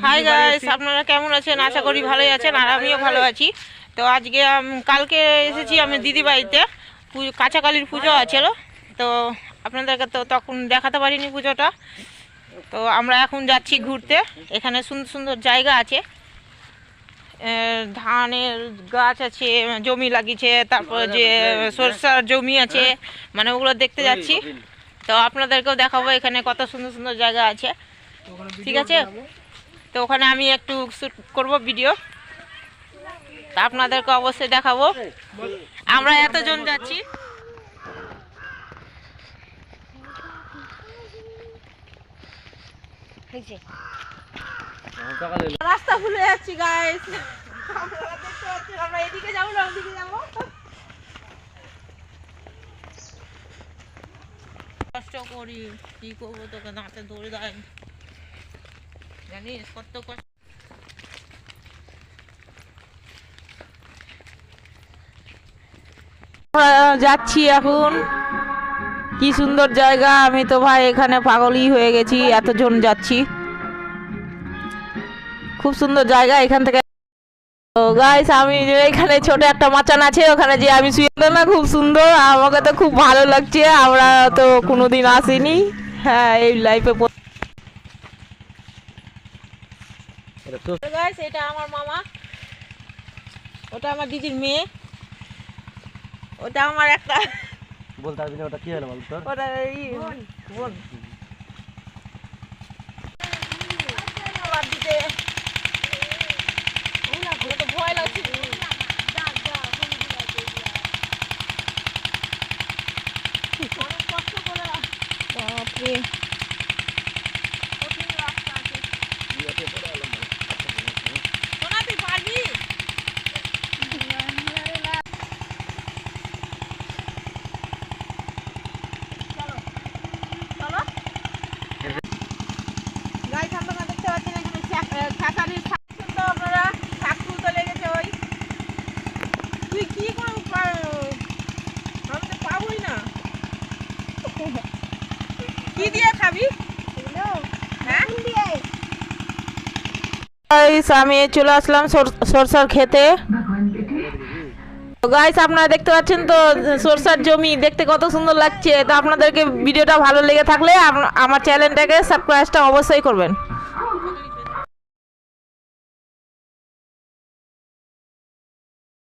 Hi guys আপনারা কেমন আছেন? আশা করি ভালোই আছেন আর আমিও ভালো আছি। তো আজকে কালকে এসেছি আমি দিদি বাড়িতে কাঁচাকালির পুজো আছিল তো আপনাদেরকে তো তখন দেখাতে পারিনি পুজোটা। তো আমরা এখন যাচ্ছি ঘুরতে। এখানে সুন্দর সুন্দর জায়গা আছে। ধানের গাছ আছে জমি লাগিয়েছে তারপর যে সরষার জমি আছে মানে ওগুলো দেখতে যাচ্ছি। তো আপনাদেরকেও দেখাবো এখানে কত সুন্দর সুন্দর জায়গা আছে। ঠিক আছে? তো ওখানে আমি একটু শ্যুট করব ভিডিও তা আপনাদেরকে অবশ্যই দেখাবো। আমরা এতজন যাচ্ছি। রাস্তা ভুলে যাচ্ছি গাইস আপনারা দেখতে পাচ্ছেন আমরা এদিকে যাব না ওদিকে যাব? কষ্ট করি কি করব তোকে দাঁতে দৌড়ে দেয় জানিস কত কষ্ট। যাচ্ছি এখন। কি সুন্দর জায়গা। আমি তো ভাই এখানে পাগলই হয়ে গেছি, এতজন যাচ্ছি। খুব সুন্দর জায়গা এখান থেকে। গাইস আমি এখানে ছোট একটা মাচান আছে, ওখানে যে আমি শুয়ে না, খুব সুন্দর। আমাকে তো খুব ভালো লাগছে। আমরা তো কোনোদিন আসিনি। হ্যাঁ এই লাইফে গাইস এটা আমার মামা। ওটা আমার দিদির মেয়ে। ওটা আমার একটা বলতে পারবি না ওটা কি হলো বল তোর ওটা ই বোন। ভয় লাগছে। বাপরে কঠিন রাস্তা আছে সোনা তুই পারবি চলো গাইস আপনারা দেখতে পাচ্ছেন এখানে ছাতারির শাক তো আপনারা শাক তুলতে লেগেছে ওই তুই কি করে আমি তো পাবোই না। কি দিয়ে খাবি? হ্যাঁ? গাইস আমি চলে আসলাম সরষার খেতে। গাইস আপনারা দেখতে পাচ্ছেন তো সরষার জমি দেখতে কত সুন্দর লাগছে। তো আপনাদেরকে ভিডিওটা ভালো লেগে থাকলে আমার চ্যানেলটাকে সাবস্ক্রাইবটা অবশ্যই করবেন।